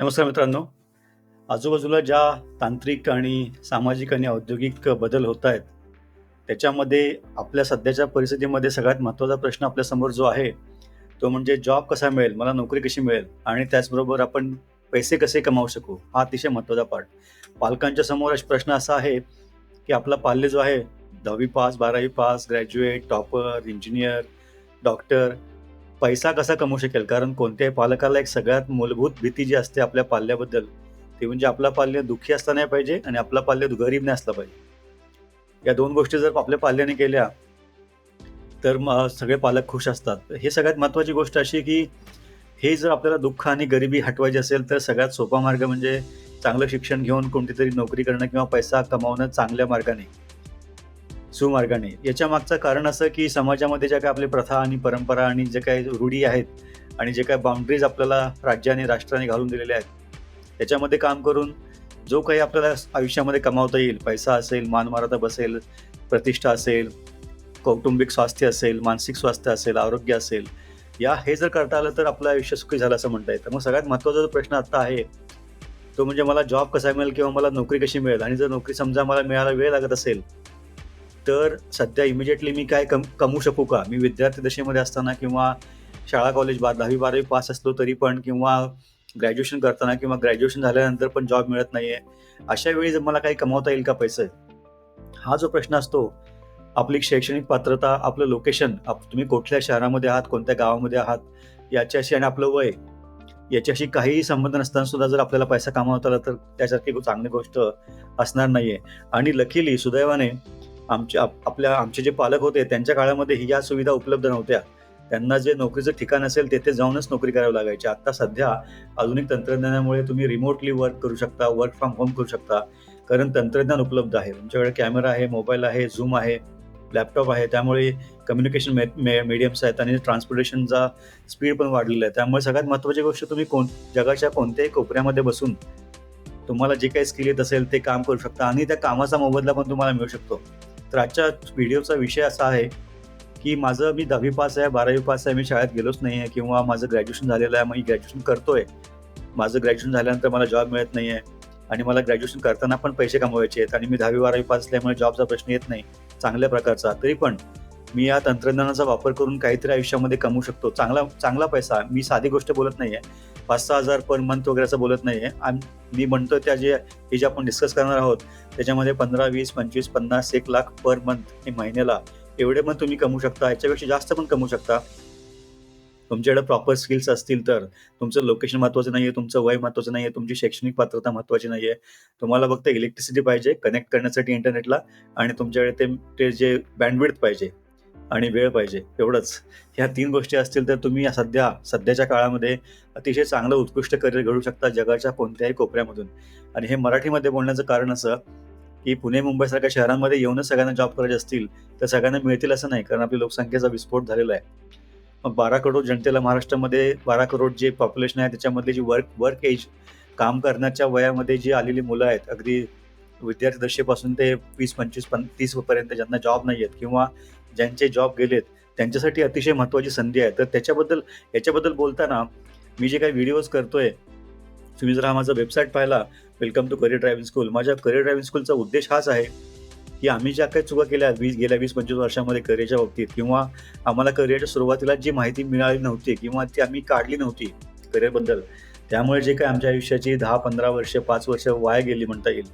नमस्कार मित्रांनो. आजूबाजूला ज्या तांत्रिक आणि सामाजिक आणि औद्योगिक बदल होत आहेत, त्याच्यामध्ये आपल्या सध्याच्या परिस्थितीमध्ये सगळ्यात महत्त्वाचा प्रश्न आपल्यासमोर जो आहे, तो म्हणजे जॉब कसा मिळेल? मला नोकरी कशी मिळेल? आणि त्याचबरोबर आपण पैसे कसे कमावू शकू? हा अतिशय महत्त्वाचा पार्ट. पालकांच्या समोर प्रश्न असा आहे, की आपला पाल्य जो आहे 10वी पास, 12वी pass, graduate, topper, engineer doctor पैसा कसा कमवू शकेल? कारण कोणत्याही पालकाला एक सगळ्यात मूलभूत भीती जी असते आपल्या पाल्याबद्दल, ती म्हणजे आपला पाल्य दुःखी असला नाही पाहिजे आणि आपला पाल्य गरीब नाही असला पाहिजे. या दोन गोष्टी जर आपल्या पाल्याने केल्या, तर मग सगळे पालक खुश असतात. हे सगळ्यात महत्त्वाची गोष्ट अशी आहे, की हे जर आपल्याला दुःख आणि गरिबी हटवायची असेल, तर सगळ्यात सोपा मार्ग म्हणजे चांगलं शिक्षण घेऊन कोणतीतरी नोकरी करणं किंवा पैसा कमावणं चांगल्या मार्गाने. सुमार्गाने. याच्या मागचं कारण असं, की समाजामध्ये ज्या काही आपल्या प्रथा आणि परंपरा आणि जे काही रूढी आहेत आणि जे काही बाउंड्रीज आपल्याला राज्याने, राष्ट्राने घालून दिलेल्या आहेत, त्याच्यामध्ये काम करून जो काही आपल्याला आयुष्यामध्ये कमावता येईल, पैसा असेल, मानमर्यादा बसेल, प्रतिष्ठा असेल, कौटुंबिक स्वास्थ्य असेल, मानसिक स्वास्थ्य असेल, आरोग्य असेल, या हे जर करता आलं तर आपलं आयुष्य सुखी झालं असं म्हणता येतं. मग सगळ्यात महत्त्वाचा जो प्रश्न आत्ता आहे, तो म्हणजे मला जॉब कसा मिळेल किंवा मला नोकरी कशी मिळेल? आणि जर नोकरी समजा मला मिळायला वेळ लागत असेल, तर सध्या इमिजिएटली मी काय कम कमवू शकू का? मी विद्यार्थी दशेमध्ये असताना किंवा शाळा, कॉलेज बा 10वी-12वी पास असलो तरी पण किंवा ग्रॅज्युएशन करताना किंवा ग्रॅज्युएशन झाल्यानंतर पण जॉब मिळत नाहीये. अशा वेळी जर मला काही कमावता येईल का पैसे? हा जो प्रश्न असतो, आपली शैक्षणिक पात्रता, आपलं लोकेशन, आप तुम्ही कुठल्या शहरामध्ये आहात, कोणत्या गावामध्ये आहात, याच्याशी आणि आपलं वय, याच्याशी काहीही संबंध नसताना सुद्धा जर आपल्याला पैसा कमावता आला, तर त्यासारखी चांगली गोष्ट असणार नाहीये. आणि लकीली सुदैवाने आमच्या आप आपल्या आमचे जे पालक होते, त्यांच्या काळामध्ये या सुविधा उपलब्ध नव्हत्या. त्यांना जे नोकरीचं ठिकाण असेल, तेथे जाऊनच नोकरी करावी लागायची. आता सध्या आधुनिक तंत्रज्ञानामुळे तुम्ही रिमोटली वर्क करू शकता, वर्क फ्रॉम होम करू शकता. कारण तंत्रज्ञान उपलब्ध आहे. तुमच्याकडे कॅमेरा आहे, मोबाईल आहे, झूम आहे, लॅपटॉप आहे. त्यामुळे कम्युनिकेशन मे मीडियम्स आहेत आणि ट्रान्सपोर्टेशनचा स्पीड पण वाढलेला आहे. त्यामुळे सगळ्यात महत्त्वाची गोष्ट तुम्ही कोण जगाच्या कोणत्याही कोपऱ्यामध्ये बसून तुम्हाला जे काही स्किल येत असेल, ते काम करू शकता आणि त्या कामाचा मोबदला पण तुम्हाला मिळू शकतो. तर आजच्या व्हिडिओचा विषय असा आहे, की माझं मी 10वी पास आहे, 12वी पास आहे, मी शाळेत गेलोच नाही आहे किंवा माझं ग्रॅज्युएशन झालेलं आहे, मी ग्रॅज्युएशन करतोय. माझं ग्रॅज्युएशन झाल्यानंतर मला जॉब मिळत नाही आहे आणि मला ग्रॅज्युएशन करताना पण पैसे कमवायचे आहेत आणि मी 10वी-12वी पास असल्यामुळे जॉबचा प्रश्न येत नाही चांगल्या प्रकारचा. तरी पण मी या तंत्रज्ञानाचा वापर करून काहीतरी आयुष्यामध्ये कमवू शकतो. चांगला चांगला पैसा. मी साधी गोष्ट बोलत नाही आहे पाच सहा हजार पर मंथ वगैरेचं बोलत नाही आहे मी म्हणतो त्या जे हे जे आपण डिस्कस करणार आहोत, त्याच्यामध्ये 15, 20, 25, 50, 1 लाख पर मंथ हे महिन्याला एवढे पण तुम्ही कमवू शकता. ह्याच्यापेक्षा जास्त पण कमवू शकता. तुमच्याकडे प्रॉपर स्किल्स असतील तर. तुमचं लोकेशन महत्त्वाचं आहे तुमचं वय महत्त्वाचं आहे तुमची शैक्षणिक पात्रता महत्त्वाची आहे तुम्हाला फक्त इलेक्ट्रिसिटी पाहिजे कनेक्ट करण्यासाठी इंटरनेटला आणि तुमच्याकडे ते ते जे बँडविड्थ पाहिजे आणि वेळ पाहिजे एवढंच. ह्या तीन गोष्टी असतील तर तुम्ही सध्या सध्याच्या काळामध्ये अतिशय चांगलं उत्कृष्ट करिअर घडू शकता जगाच्या कोणत्याही कोपऱ्यामधून. आणि हे मराठीमध्ये बोलण्याचं कारण असं, की पुणे, मुंबईसारख्या शहरांमध्ये येऊनच सगळ्यांना जॉब करायचे असतील, तर सगळ्यांना मिळतील असं नाही. कारण आपली लोकसंख्येचा विस्फोट झालेला आहे. मग 12 करोड जनतेला महाराष्ट्रामध्ये 12 करोड जे पॉप्युलेशन आहे त्याच्यामधली जी वर्क वर्क एज काम करण्याच्या वयामध्ये जी आलेली मुलं आहेत, अगदी विद्यार्थी दशेपासून ते 20-25 पन तीसपर्यंत ज्यांना जॉब नाही आहेत किंवा ज्यांचे जॉब गेलेत, त्यांच्यासाठी अतिशय महत्त्वाची संधी आहे. तर त्याच्याबद्दल याच्याबद्दल बोलताना मी जे काही व्हिडिओज करतोय, तुम्ही जर हा माझा वेबसाईट पाहिला, welcome to career driving school. माझ्या करिअर ड्रायव्हिंग स्कूलचा उद्देश हाच आहे, की आम्ही ज्या काही चुका केल्या वीस गेल्या 20-25 वर्षामध्ये करिअरच्या बाबतीत किंवा आम्हाला करिअरच्या सुरुवातीला जी माहिती मिळाली नव्हती किंवा ती आम्ही काढली नव्हती करिअरबद्दल, त्यामुळे जे काही आमच्या आयुष्याची 10-15 वर्ष, पाच वर्ष वाया गेली म्हणता येईल.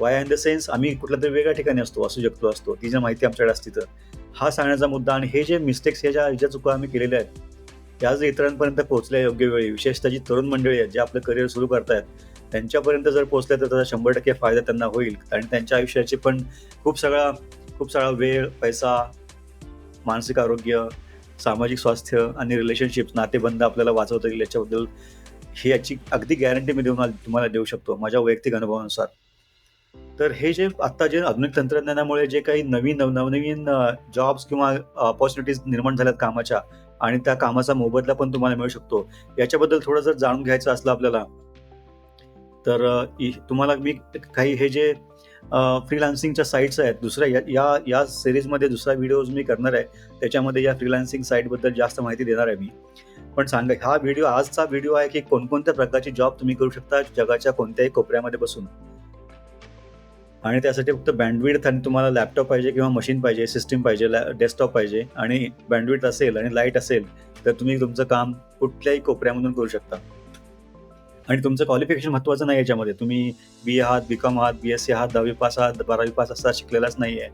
वाया इन द सेन्स आम्ही कुठल्यातरी वेगळ्या ठिकाणी असतो, असू शकतो असतो. ती जर माहिती आमच्याकडे असती तर. हा सांगण्याचा मुद्दा आणि हे जे मिस्टेक्स ह्या ज्या ज्या चुका आम्ही केलेल्या आहेत, त्या जर इतरांपर्यंत पोहोचल्या योग्य वेळी, विशेषतः जी तरुण मंडळी आहेत, जे आपलं करिअर सुरू करतायत, त्यांच्यापर्यंत जर पोहोचल्या तर त्याचा 100% फायदा त्यांना होईल आणि त्यांच्या आयुष्याची पण खूप सगळा खूप सारा वेळ, पैसा, मानसिक आरोग्य, सामाजिक स्वास्थ्य आणि रिलेशनशिप्स, नातेबंध आपल्याला वाचवता येईल याच्याबद्दल ही याची अगदी गॅरंटी मी देऊन तुम्हाला देऊ शकतो माझ्या वैयक्तिक अनुभवानुसार. तर हे जे आत्ता जे आधुनिक तंत्रज्ञानामुळे जे काही नवीन नवनवीन जॉब्स किंवा ऑपॉर्च्युनिटीज निर्माण झाल्यात कामाच्या आणि त्या कामाचा मोबदला पण तुम्हाला मिळू शकतो. याच्याबद्दल थोडं जर जाणून घ्यायचं असलं आपल्याला, तर इ तुम्हाला मी काही हे जे फ्रीलान्सिंगच्या साईट्स आहेत, दुसऱ्या या या या सिरीजमध्ये दुसरा व्हिडिओज मी करणार आहे. त्याच्यामध्ये या फ्रीलान्सिंग साईटबद्दल जास्त माहिती देणार आहे मी. पण सांगा हा व्हिडिओ आजचा व्हिडिओ आहे की कोणकोणत्या प्रकारची जॉब तुम्ही करू शकता जगाच्या कोणत्याही कोपऱ्यामध्ये बसून आणि त्यासाठी फक्त बँडविड्थ आणि तुम्हाला लॅपटॉप पाहिजे किंवा मशीन पाहिजे सिस्टीम पाहिजे डेस्कटॉप पाहिजे आणि बँडविड्थ असेल आणि लाइट असेल तर तुम्ही तुमचं काम कुठल्याही कोपऱ्यामधून करू शकता. आणि तुमचं क्वालिफिकेशन महत्त्वाचं नाही याच्यामध्ये. तुम्ही बी ए आहात बी कॉम आहात बी एस सी आहात दहावी पास आहात बारावी पास असा शिकलेलाच नाही आहे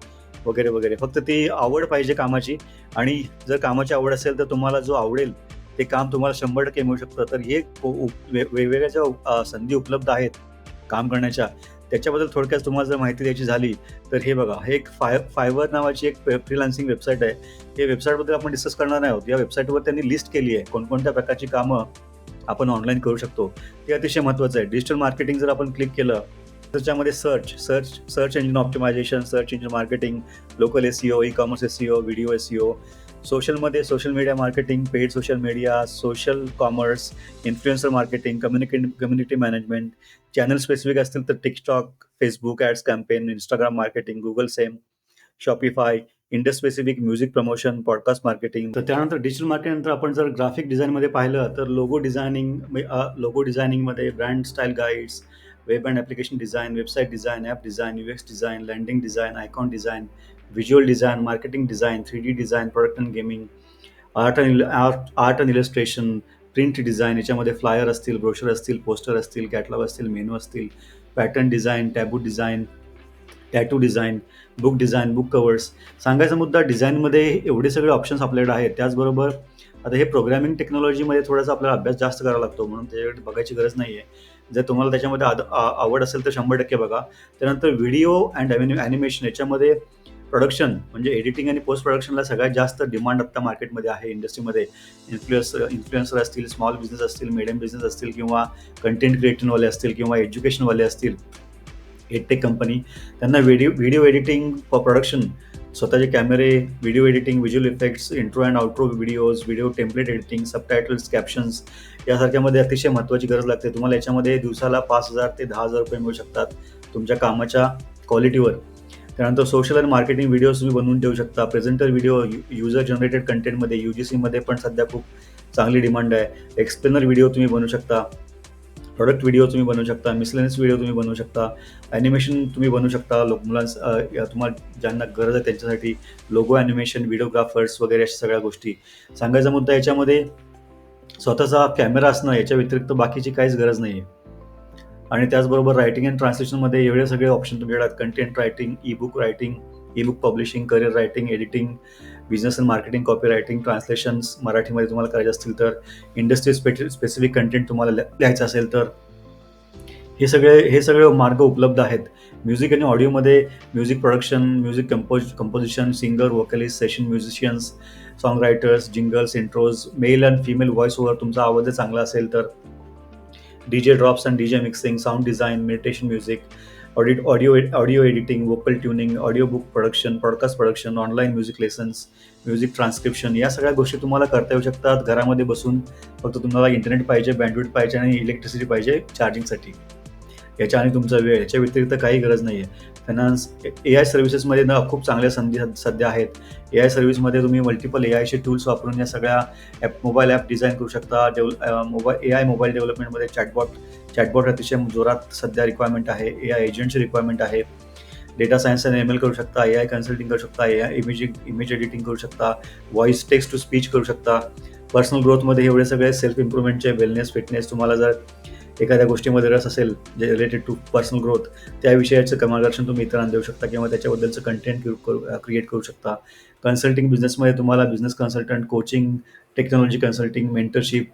वगैरे वगैरे. फक्त ती आवड पाहिजे कामाची. आणि जर कामाची आवड असेल तर तुम्हाला जो आवडेल ते काम तुम्हाला शंभर टक्के मिळू शकतं. तर हे उ- वे- वेगवेगळ्या ज्या संधी उपलब्ध आहेत काम करण्याच्या त्याच्याबद्दल थोडक्यात तुम्हाला जर माहिती द्यायची झाली तर हे बघा हे एक फाय फायवर नावाची एक फ्रीलान्सिंग वेबसाईट आहे. हे वेबसाईटबद्दल आपण डिस्कस करणार नाही आहोत. या वेबसाईटवर त्यांनी लिस्ट केली आहे कोणकोणत्या प्रकारची कामं आपण ऑनलाईन करू शकतो. ते अतिशय महत्त्वाचं आहे. डिजिटल मार्केटिंग जर आपण क्लिक केलं तर त्याच्यामध्ये search search search engine optimisation search engine marketing local S e commerce S video S सोशलमध्ये social media marketing paid social media social commerce influencer marketing कम्युनिके community management channel specific असतील तर TikTok Facebook ads campaign Instagram marketing Google SEM Shopify इंडस्ट specific music promotion podcast marketing तर त्यानंतर digital market नंतर आपण जर graphic डिझाईनमध्ये पाहिलं तर logo designing logo डिझायनिंगमध्ये brand style guides web and application design website design app design U X design landing design icon design visual design marketing design three D design product gaming, gaming art and art art and illustration print design याच्यामध्ये flyer असतील brochure असतील poster असतील catalogue असतील menu असतील pattern design taboo design tattoo design book design book covers सांगायचा मुद्दा डिझाईनमध्ये एवढे सगळे ऑप्शन्स आपल्याकडे आहेत. त्याचबरोबर आता हे प्रोग्रॅमिंग टेक्नॉलॉजीमध्ये थोडासा आपल्याला अभ्यास जास्त करावा लागतो म्हणून त्याच्याकडे बघायची गरज नाही आहे जर तुम्हाला त्याच्यामध्ये आद- आवड असेल तर शंभर टक्के बघा. त्यानंतर व्हिडिओ अँड ॲनिमेशन याच्यामध्ये प्रोडक्शन म्हणजे एडिटिंग आणि पोस्ट प्रोडक्शनला सगळ्यात जास्त डिमांड आत्ता मार्केटमध्ये आहे इंडस्ट्रीमध्ये इन्फ्लुएन्स इन्फ्लुएन्सर असतील स्मॉल बिझनेस असतील मिडियम बिझनेस असतील किंवा कंटेंट क्रिएटिंगवाले असतील किंवा एज्युकेशनवाले असतील हेडटेक कंपनी त्यांना video video editing for production स्वतःचे कॅमेरे video editing visual effects intro and outro videos video template editing subtitles captions यासारख्यामध्ये अतिशय महत्त्वाची गरज लागते. तुम्हाला याच्यामध्ये दिवसाला पाच हजार ते दहा हजार रुपये मिळू शकतात. तुमच्या कामाच्या क्वालिटीवर त्यानंतर सोशल आणि मार्केटिंग व्हिडिओज तुम्ही बनवून ठेवू शकता. प्रेझेंटर व्हिडिओ युजर जनरेटेड कंटेंटमध्ये यू जी सीमध्ये पण सध्या खूप चांगली डिमांड आहे. एक्सप्लेनर व्हिडिओ तुम्ही बनवू शकता. प्रोडक्ट व्हिडिओ तुम्ही बनवू शकता. मिसलेनियस व्हिडिओ तुम्ही बनवू शकता. ॲनिमेशन तुम्ही बनवू शकता. लोक मुलांस तुम्हाला ज्यांना गरज आहे त्यांच्यासाठी लोगो ॲनिमेशन व्हिडिओग्राफर्स वगैरे अशा सगळ्या गोष्टी. सांगायचा मुद्दा याच्यामध्ये स्वतःचा कॅमेरा असणं याच्या व्यतिरिक्त बाकीची काहीच गरज नाही आहे आणि त्याचबरोबर रायटिंग अँड ट्रान्सलेशनमध्ये एवढे सगळे ऑप्शन तुमच्याकडे आहेत content writing e book writing e book publishing career writing editing business and marketing copy writing translations मराठीमध्ये तुम्हाला करायचे असतील तर इंडस्ट्री स्पेसि स्पेसिफिक कंटेंट तुम्हाला लिहायचं असेल तर हे सगळे हे सगळे मार्ग उपलब्ध आहेत. म्युझिक आणि ऑडिओमध्ये music production music compose composition singer vocalist session musicians song writers jingles intros male and female voice over तुमचा आवाज चांगला असेल तर D J drops and D J mixing sound design meditation music audit audio audio editing vocal tuning audio book production podcast production online music lessons music transcription या सगळ्या गोष्टी तुम्हाला करता येऊ शकतात. घरामध्ये बसून फक्त तुम्हाला इंटरनेट पाहिजे बँडविड पाहिजे आणि इलेक्ट्रिसिटी पाहिजे चार्जिंगसाठी याच्या आणि तुमचा वेळ याच्या व्यतिरिक्त काही गरज नाही आहे फायनान्स ए आय सर्व्हिसेसमध्ये ना खूप चांगल्या संधी सध्या आहेत. ए आय सर्व्हिसमध्ये तुम्ही मल्टिपल ए आयचे टूल्स वापरून या सगळ्या ॲप मोबाईल ॲप डिझाईन करू शकता. डेव्हल मोबाईल ए आय मोबाईल डेव्हलपमेंटमध्ये चॅटबॉट चॅटबॉट अतिशय जोरात सध्या रिक्वायरमेंट आहे. ए आय एजंटची रिक्वायरमेंट आहे. डेटा सायन्स आणि एम एल करू शकता. ए आय कन्सल्टिंग करू शकता. A I image image editing करू शकता. व्हॉइस टेक्स्ट टू स्पीच करू शकता. पर्सनल ग्रोथमध्ये एवढे सगळे सेल्फ इम्प्रुव्हमेंटचे वेलनेस फिटनेस तुम्हाला जर एखाद्या गोष्टीमध्ये रस असेल जे रिलेटेड टू पर्सनल ग्रोथ त्या विषयाचं मार्गदर्शन तुम्ही इतरांना देऊ शकता किंवा त्याच्याबद्दलचं कंटेंट क्रिएट करू शकता. कन्सल्टिंग बिझनेसमध्ये तुम्हाला business consultant coaching technology consulting mentorship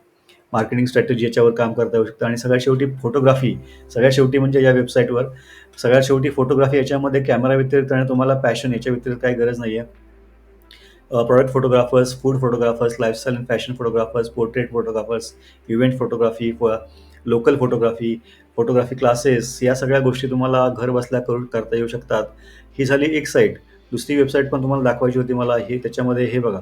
marketing strategy याच्यावर काम करता येऊ शकतं. आणि सगळ्यात शेवटी फोटोग्राफी सगळ्यात शेवटी म्हणजे या वेबसाईटवर सगळ्यात शेवटी फोटोग्राफी याच्यामध्ये कॅमेरा व्यतिरिक्त आणि तुम्हाला पॅशन याच्या व्यतिरिक्त काही गरज नाही आहे product photographers food photographers lifestyle and fashion photographers portrait photographers event photography local photography photography classes या सगळ्या गोष्टी तुम्हाला घर बसल्या करू करता येऊ शकतात. ही झाली एक साईट दुसरी वेबसाईट पण तुम्हाला दाखवायची होती मला. हे त्याच्यामध्ये हे बघा.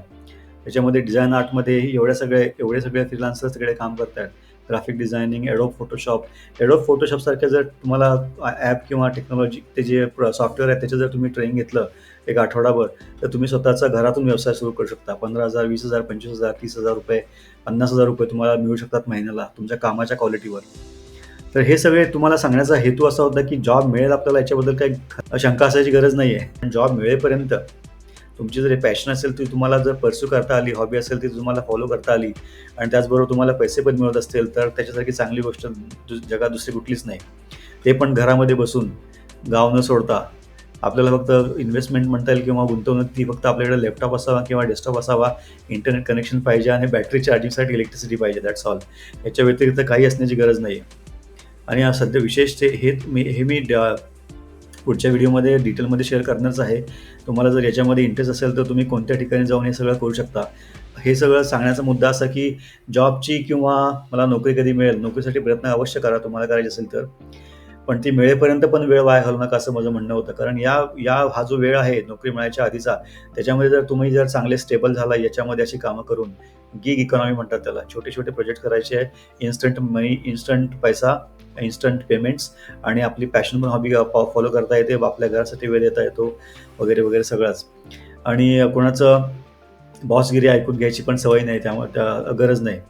त्याच्यामध्ये डिझाईन आर्टमध्ये एवढ्या सगळे एवढे सगळे फ्रीलान्सर्स तिकडे काम करतात graphic designing Adobe Photoshop Adobe फोटोशॉपसारख्या जर तुम्हाला ॲप किंवा टेक्नॉलॉजी ते जे सॉफ्टवेअर आहे त्याचं जर तुम्ही ट्रेनिंग घेतलं एक आठवडाभर तर तुम्ही स्वतःचा घरातून व्यवसाय सुरू करू शकता. पंधरा हजार वीस हजार पंचवीस हजार तीस हजार रुपये पन्नास हजार रुपये तुम्हाला मिळू शकतात महिन्याला तुमच्या कामाच्या क्वालिटीवर तर हे सगळे तुम्हाला सांगण्याचा हेतू असा होता की जॉब मिळेल आपल्याला याच्याबद्दल काही शंका असायची गरज नाही आहे पण जॉब मिळेपर्यंत तुमची जर पॅशन असेल ती तुम्हाला जर परस्यू करता आली हॉबी असेल ती तुम्हाला फॉलो करता आली आणि त्याचबरोबर तुम्हाला पैसे पण मिळत असतील तर त्याच्यासारखी चांगली गोष्ट जगात दुसरी कुठलीच नाही. ते पण घरामध्ये बसून गाव न सोडता आपल्याला फक्त इन्व्हेस्टमेंट म्हणता येईल किंवा गुंतवणूक ती फक्त आपल्याकडे लॅपटॉप असावा किंवा डेस्कटॉप असावा इंटरनेट कनेक्शन पाहिजे आणि बॅटरी चार्जिंगसाठी इलेक्ट्रिसिटी पाहिजे दॅट्स ऑल याच्या व्यतिरिक्त काही असण्याची गरज नाही आणि सध्या विशेष ते हे मी हे मी ड- पुढच्या व्हिडिओमध्ये डिटेलमध्ये शेअर करणारच आहे. तुम्हाला जर याच्यामध्ये इंटरेस्ट असेल तर तुम्ही कोणत्या ठिकाणी जाऊन हे सगळं करू शकता. हे सगळं सांगण्याचा मुद्दा असा की जॉबची किंवा मला नोकरी कधी मिळेल नोकरीसाठी प्रयत्न अवश्य करा तुम्हाला करायचे असेल तर. पण ती मिळेपर्यंत पण वेळ वाया घालू नका असं माझं म्हणणं होतं. कारण या या हा जो वेळ आहे नोकरी मिळायच्या आधीचा त्याच्यामध्ये जर तुम्ही जर चांगले स्टेबल झाला याच्यामध्ये अशी कामं करून गिग इकॉनॉमी म्हणतात त्याला छोटे छोटे प्रोजेक्ट करायचे आहे इन्स्टंट मनी इन्स्टंट पैसा इन्स्टंट पेमेंट्स आणि आपली पॅशन पण हॉबी फॉलो करता येते आपल्या घरासाठी वेळ देता येतो वगैरे वगैरे सगळंच. आणि कोणाचं बॉसगिरी ऐकून घ्यायची पण सवय नाही त्यामुळे त्या गरज नाही.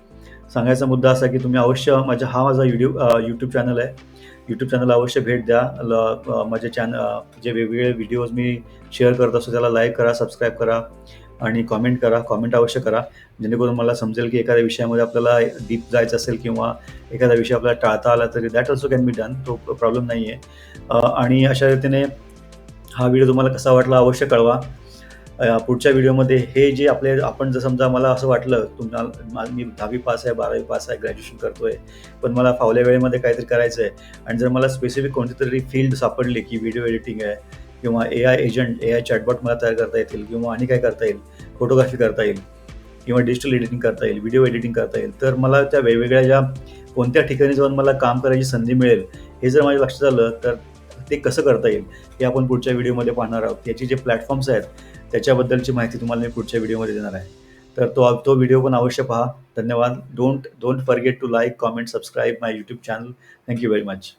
सांगायचा मुद्दा असा की तुम्ही अवश्य माझ्या हा माझा युट्यूब यूट्यूब चॅनल आहे. यूट्यूब चॅनल अवश्य भेट द्या. ल- माझे चॅनल जे वेगवेगळे व्हिडिओज मी शेअर करत असतो त्याला लाईक करा सबस्क्राईब करा आणि कॉमेंट करा. कॉमेंट अवश्य करा. जेणेकरून मला समजेल की एखाद्या विषयामध्ये आपल्याला डीप जायचं असेल किंवा एखादा विषय आपल्याला टाळता आला तरी that also can be done तो प्रॉब्लेम नाही आहे आणि अशा रीतीने हा व्हिडिओ तुम्हाला कसा वाटला अवश्य कळवा. पुढच्या व्हिडिओमध्ये हे जे आपले आपण जर समजा मला असं वाटलं तुम्हाला मी दहावी पास आहे बारावी पास आहे ग्रॅज्युएशन करतोय पण मला फावल्या वेळेमध्ये काहीतरी करायचं आहे आणि जर मला स्पेसिफिक कोणती तरी फील्ड सापडली की व्हिडिओ एडिटिंग आहे किंवा A I agent A I chatbot मला तयार करता येतील किंवा आणि काय करता येईल फोटोग्राफी करता येईल किंवा डिजिटल एडिटिंग करता येईल व्हिडिओ एडिटिंग करता येईल तर मला त्या वेगवेगळ्या ज्या कोणत्या ठिकाणी जाऊन मला काम करायची संधी मिळेल हे जर माझ्या लक्षात आलं तर ते कसं करता येईल हे आपण पुढच्या व्हिडिओमध्ये पाहणार आहोत. याचे जे प्लॅटफॉर्म्स आहेत त्याच्याबद्दलची माहिती तुम्हाला मी पुढच्या व्हिडिओमध्ये देणार आहे. तर तो तो व्हिडिओ पण अवश्य पहा. धन्यवाद. Don't don't forget to like comment subscribe my YouTube channel thank you very much